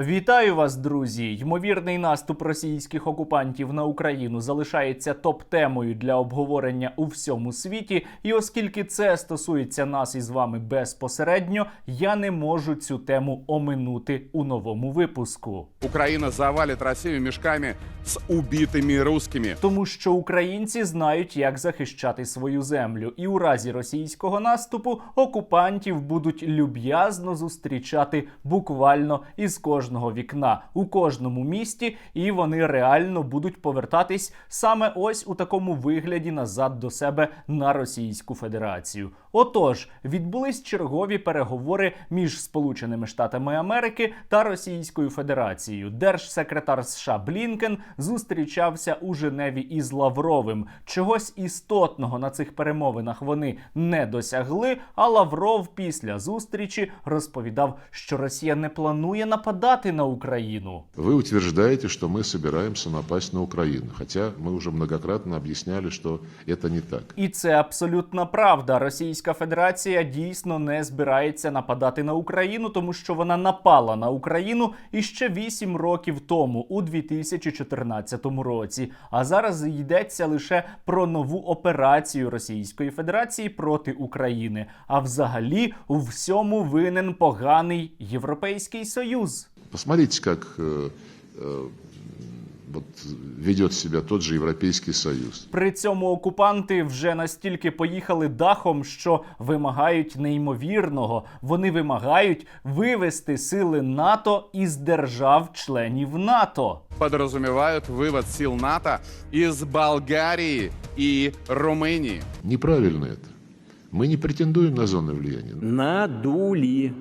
Вітаю вас, друзі! Ймовірний наступ російських окупантів на Україну залишається топ-темою для обговорення у всьому світі. І оскільки це стосується нас із вами безпосередньо, я не можу цю тему оминути у новому випуску. Украина завалит Россию мешками с убитыми русскими. Тому що українці знають, як захищати свою землю, і у разі російського наступу окупантів будуть люб'язно зустрічати буквально із кожного вікна у кожному місті, і вони реально будуть повертатись саме ось у такому вигляді назад до себе на Російську Федерацію. Отож, відбулись чергові переговори між Сполученими Штатами Америки та Російською Федерацією. Держсекретар США Блінкен зустрічався у Женеві із Лавровим. Чогось істотного на цих перемовинах вони не досягли. А Лавров після зустрічі розповідав, що Росія не планує нападати на Україну. Вы утверждаете, что мы собираемся напасть на Украину, хотя мы уже многократно объясняли, что это не так. І це абсолютна правда. Російська Федерація дійсно не збирається нападати на Україну, тому що вона напала на Україну іще 8 років тому, у 2014 році. А зараз йдеться лише про нову операцію Російської Федерації проти України. А взагалі у всьому винен поганий Європейський Союз. Посмотрите, как э, э, вот, ведет себя тот же Европейский Союз. При цьому окупанти вже настільки поїхали дахом, що вимагають неймовірного. Вони вимагають вивести сили НАТО із держав-членів НАТО. Подразумевают вывод сил НАТО из Болгарии и Румынии. Неправильно это. Мы не претендуем на зоны влияния. Надули.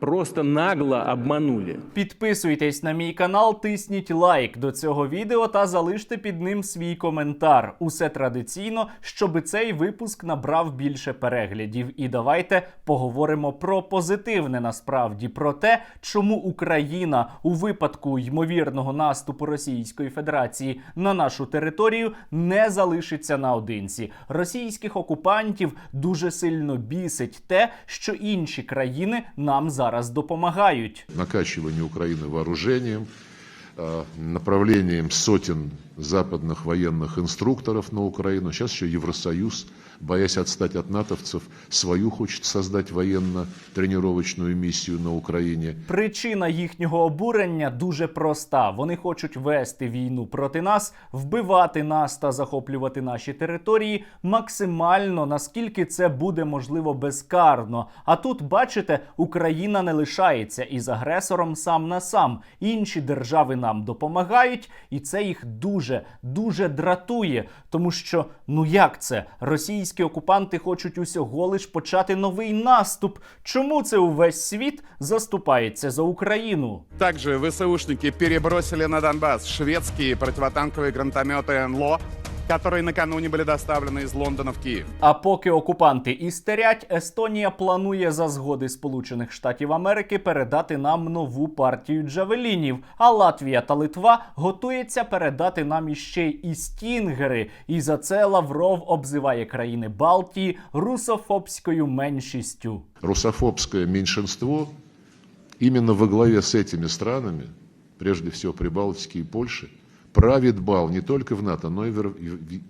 Просто нагло обманули. Підписуйтесь на мій канал, тисніть лайк до цього відео та залиште під ним свій коментар. Усе традиційно, щоб цей випуск набрав більше переглядів. І давайте поговоримо про позитивне насправді про те, чому Україна у випадку ймовірного наступу Російської Федерації на нашу територію не залишиться наодинці. Російських окупантів дуже сильно бісить те, що інші країни нам зараз допомагають. Накачивание Украины вооружением, э, направлением сотен западных военных инструкторов на Украину. Сейчас еще Евросоюз, боясь отстать от натовцев, свою хочет создать военно-тренировочную миссию на Украине. Причина їхнього обурення дуже проста. Вони хочуть вести війну проти нас, вбивати нас та захоплювати наші території максимально наскільки це буде можливо безкарно. А тут, бачите, Україна не лишається із агресором сам на сам. Інші держави нам допомагають, і це їх дуже дуже дратує. Тому що ну як це? Російські окупанти хочуть усього лиш почати новий наступ. Чому це увесь світ заступається за Україну? Также ВСУшники перебросили на Донбас шведські противотанковые гранатомети НЛО, которые накануне были доставлены из Лондона в Киев. А поки окупанти істерять, Естонія планує за згоди Сполучених Штатів Америки передати нам нову партію джавелінів. А Латвія та Литва готується передати нам іще й і стінгери. І за це Лавров обзиває країни Балтії русофобською меншістю. Русофобское меньшинство именно во главе с этими странами, прежде всего Прибалтики и Польши, правит бал не только в НАТО, но и в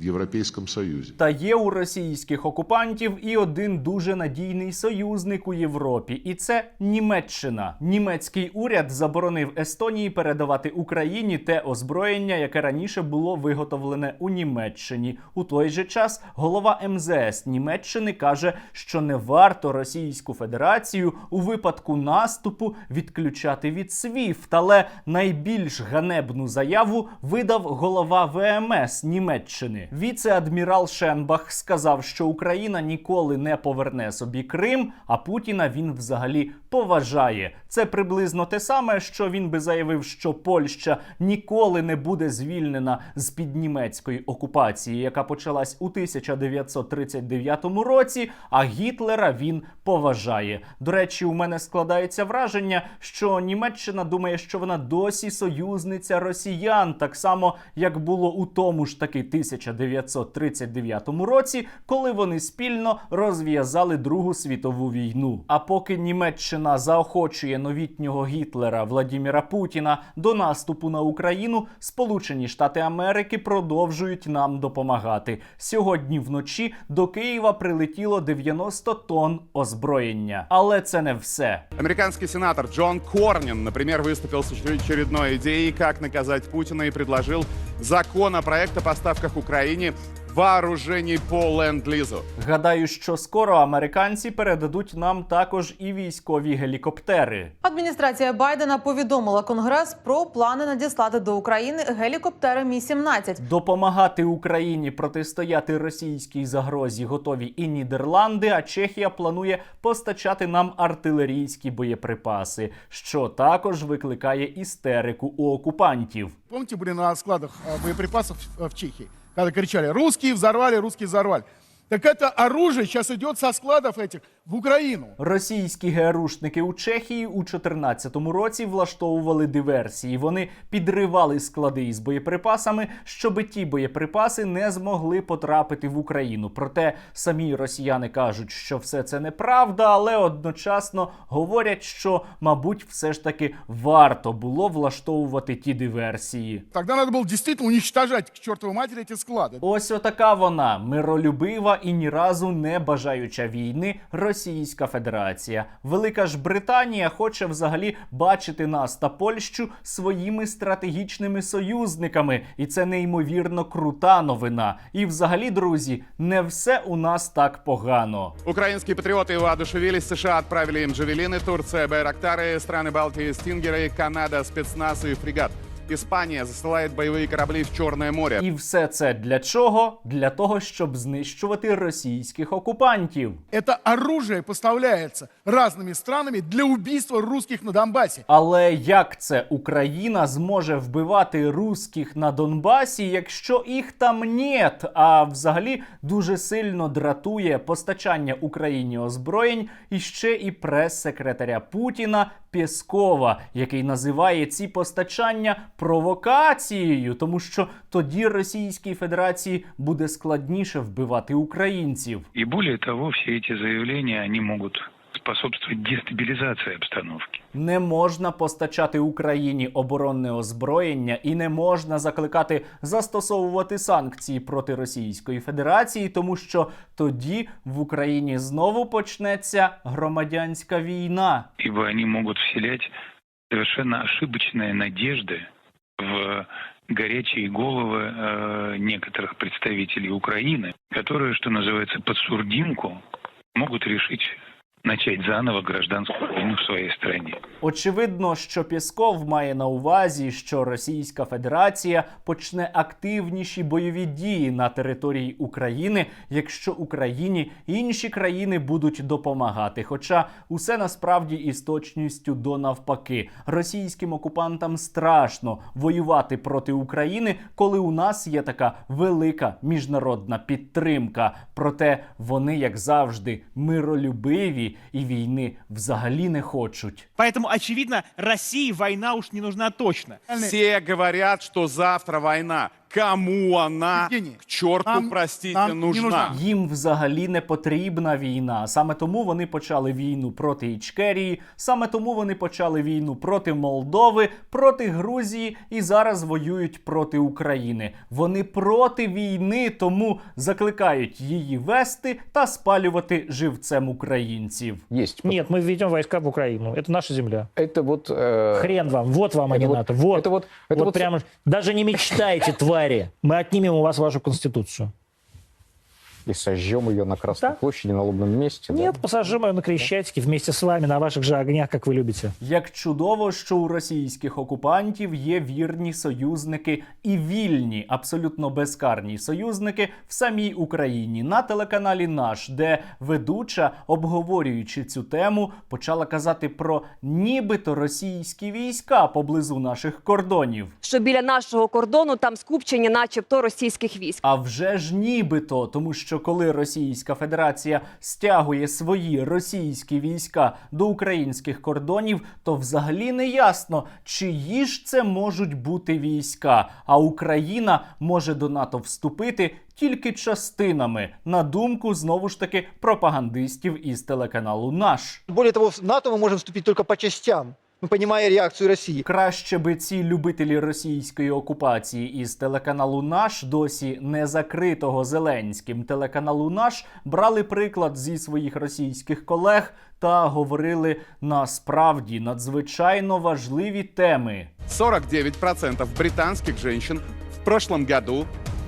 Европейском Союзе. Та є у російських окупантів і один дуже надійний союзник у Європі, і це Німеччина. Німецький уряд заборонив Естонії передавати Україні те озброєння, яке раніше було виготовлене у Німеччині. У той же час голова МЗС Німеччини каже, що не варто Російську Федерацію у випадку наступу відключати від SWIFT, але найбільш ганебну заяву видав голова ВМС Німеччини. Віце-адмірал Шенбах сказав, що Україна ніколи не поверне собі Крим, а Путіна він взагалі поважає. Це приблизно те саме, що він би заявив, що Польща ніколи не буде звільнена з під німецької окупації, яка почалась у 1939 році. А Гітлера він поважає. До речі, у мене складається враження, що Німеччина думає, що вона досі союзниця росіян, так так само, як було у тому ж таки 1939 році, коли вони спільно розв'язали Другу світову війну. А поки Німеччина заохочує новітнього Гітлера Владіміра Путіна до наступу на Україну, Сполучені Штати Америки продовжують нам допомагати. Сьогодні вночі до Києва прилетіло 90 тонн озброєння, але це не все. Американский сенатор Джон Корнин, например, выступил с очередной идеей, как наказать Путина и предложил законопроект о поставках Украине вооружений по ленд-лизу. Гадаю, що скоро американці передадуть нам також і військові гелікоптери. Адміністрація Байдена повідомила Конгрес про плани надіслати до України гелікоптери Мі 17 Допомагати Україні протистояти російській загрозі готові і Нідерланди. А Чехія планує постачати нам артилерійські боєприпаси, що також викликає істерику у окупантів. Помните, были на складах боеприпасов в в Чехии, когда кричали «русские взорвали, русские взорвали». Так это оружие сейчас идет со складов этих в Украину. Російські ГРУшники у Чехії у 2014 році влаштовували диверсії. Вони підривали склади із боєприпасами, щоби ті боєприпаси не змогли потрапити в Україну. Проте самі росіяни кажуть, що все це неправда, але одночасно говорять, що, мабуть, все ж таки варто було влаштовувати ті диверсії. Тогда надо было действительно уничтожать к чертовой матери эти склады. Ось отака вона миролюбива і ні разу не бажаюча війни Російська Федерація. Велика ж Британія хоче взагалі бачити нас та Польщу своїми стратегічними союзниками, і це неймовірно крута новина. І взагалі, друзі, не все у нас так погано. Украинские патриоты воодушевились, США отправили им джавелины, Турция байрактары, страны Балтии стингеры, Канада спецназ и фрегат. Испания засылает боевые корабли в Черное море. І все це для чого? Для того, щоб знищувати російських окупантів. Это оружие поставляется разными странами для убийства русских на Донбассе. Але як це Україна зможе вбивати русських на Донбасі, якщо їх там нет? А взагалі дуже сильно дратує постачання Україні озброєнь і ще і прес-секретаря Путіна Пєскова, який називає ці постачання провокацією, тому що тоді Російській Федерації буде складніше вбивати українців. І більше того, всі ці заявлення вони могут способствовать дестабилизации обстановки. Не можна постачати Україні оборонне озброєння і не можна закликати застосовувати санкції проти Російської Федерації, тому що тоді в Україні знову почнеться громадянська війна. Ибо они могут вселять совершенно ошибочные надежды в горячие головы э, некоторых представителей Украины, которые, что называется, под сурдинку могут решить начать заново гражданскую войну в своей стране. Очевидно, що Пєсков має на увазі, що Російська Федерація почне активніші бойові дії на території України, якщо Україні інші країни будуть допомагати. Хоча усе насправді із точністю до навпаки, російським окупантам страшно воювати проти України, коли у нас є така велика міжнародна підтримка. Проте вони, як завжди, миролюбиві і війни взагалі не хочуть. Поэтому, очевидно, России война уж не нужна точно. Все говорят, что завтра война Кому она, Евгений, к черту, нам- простите, нам не нужна? нужна. Їм взагалі не потрібна війна. Саме тому вони почали війну проти Ічкерії, саме тому вони почали війну проти Молдови, проти Грузії і зараз воюють проти України. Вони проти війни, тому закликають її вести та спалювати живцем українців. Есть. Нет, мы введем войска в Украину. Это наша земля. Это вот... э, Хрен вам, вот вам, а это не вот- НАТО. Вот, это вот- это вот вот- прямо, даже не мечтайте, твари. Мы отнимем у вас вашу конституцию. И сожжем ее на Красной Да. площади, на лобном месте. да? Нет, посажим ее на Крещатике вместе с вами на ваших же огнях, как вы любите. Як чудово, що у російських окупантів є вірні союзники і вільні, абсолютно безкарні союзники в самій Україні на телеканалі Наш, де ведуча, обговорюючи цю тему, почала казати про нібито російські війська поблизу наших кордонів. що біля нашого кордону там скупчення, начебто, російських військ. А вже ж нібито, тому що що коли Російська Федерація стягує свої російські війська до українських кордонів, то взагалі не ясно, чиї ж це можуть бути війська. А Україна може до НАТО вступити тільки частинами, на думку знову ж таки пропагандистів із телеканалу Наш. Более того, в НАТО мы можем вступить только по частям, ну, понимая реакцию России. Краще би ці любителі російської окупації із телеканалу Наш, досі не закритого Зеленським телеканалу Наш, брали приклад зі своїх російських колег та говорили насправді надзвичайно важливі теми. 49% британских женщин в прошлом году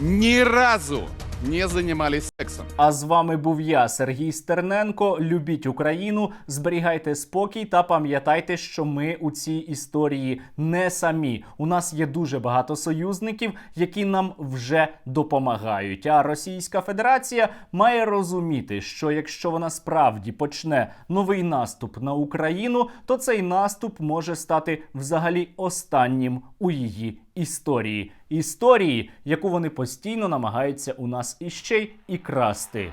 ни разу не занимались сексом. А з вами був я, Сергій Стерненко. Любіть Україну, зберігайте спокій та пам'ятайте, що ми у цій історії не самі. У нас є дуже багато союзників, які нам вже допомагають. А Російська Федерація має розуміти, що якщо вона справді почне новий наступ на Україну, то цей наступ може стати взагалі останнім у її історії. Історії, яку вони постійно намагаються у нас іще й і красти.